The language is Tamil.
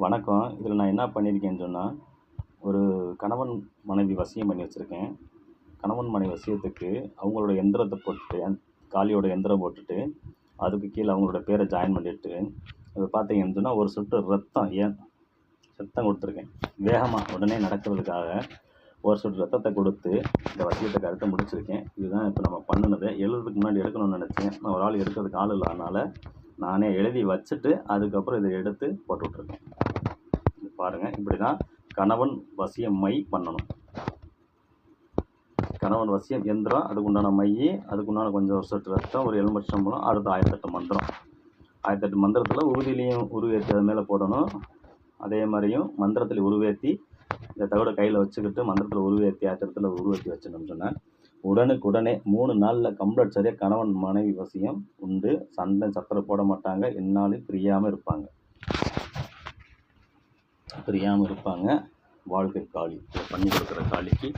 வணக்கம். இதில் நான் என்ன பண்ணியிருக்கேன்னு சொன்னால் ஒரு கணவன் மனைவி வசியம் பண்ணி வச்சுருக்கேன். கணவன் மனைவி வசியத்துக்கு அவங்களோட எந்திரத்தை போட்டுட்டு காலியோட காளியோட எந்திரம் போட்டுட்டு அதுக்கு கீழே அவங்களோட பேரை ஜாயின் பண்ணிட்டு அது பார்த்தீங்கன்னு சொன்னால் ஒரு சொட்டு ரத்தம் ஏன்? ரத்தம் கொடுத்துருக்கேன். வேகமாக உடனே நடக்கிறதுக்காக ஒரு சொட்டு ரத்தத்தை கொடுத்து இந்த வசியத்தை கருத்தை முடிச்சிருக்கேன். இதுதான் இப்போ நம்ம பண்ணினது. எழுதுறதுக்கு முன்னாடி எடுக்கணும்னு நினச்சேன். நான் ஒரு ஆள் எடுக்கிறதுக்கு ஆள் இல்லாதனால நானே எழுதி வச்சுட்டு அதுக்கப்புறம் இதை எடுத்து போட்டு விட்ருக்கேன் பாருங்கள் இப்படி தான் கணவன் வசியம் மை பண்ணணும். கணவன் வசியம் எந்திரம் அதுக்குண்டான மை அதுக்குண்டான கொஞ்சம் ஒரு சொட்டு ரத்தம் ஒரு எலுமிச்சம் சம்பளம் அடுத்த ஆயிரத்தெட்டு மந்திரம். ஆயிரத்தெட்டு மந்திரத்தில் உறுதியிலையும் உருவேற்றி அது மேலே போடணும். அதே மாதிரியும் மந்திரத்தில் உருவேற்றி இந்த தகவலை கையில் வச்சுக்கிட்டு மந்திரத்தில் உருவேற்றி ஆத்திரத்தில் உருவேற்றி வச்சிடணும்னு சொன்னேன். உடனுக்குடனே மூணு நாளில் கம்பல்சரியாக கணவன் மனைவி வசியம் உண்டு. சண்டை சத்தரை போட மாட்டாங்க. இந்நாளும் பிரியாமல் இருப்பாங்க. பிரியாமல் இருப்பாங்க. வாழ்க்கை காளி பண்ணி கொடுக்குற காளிக்கு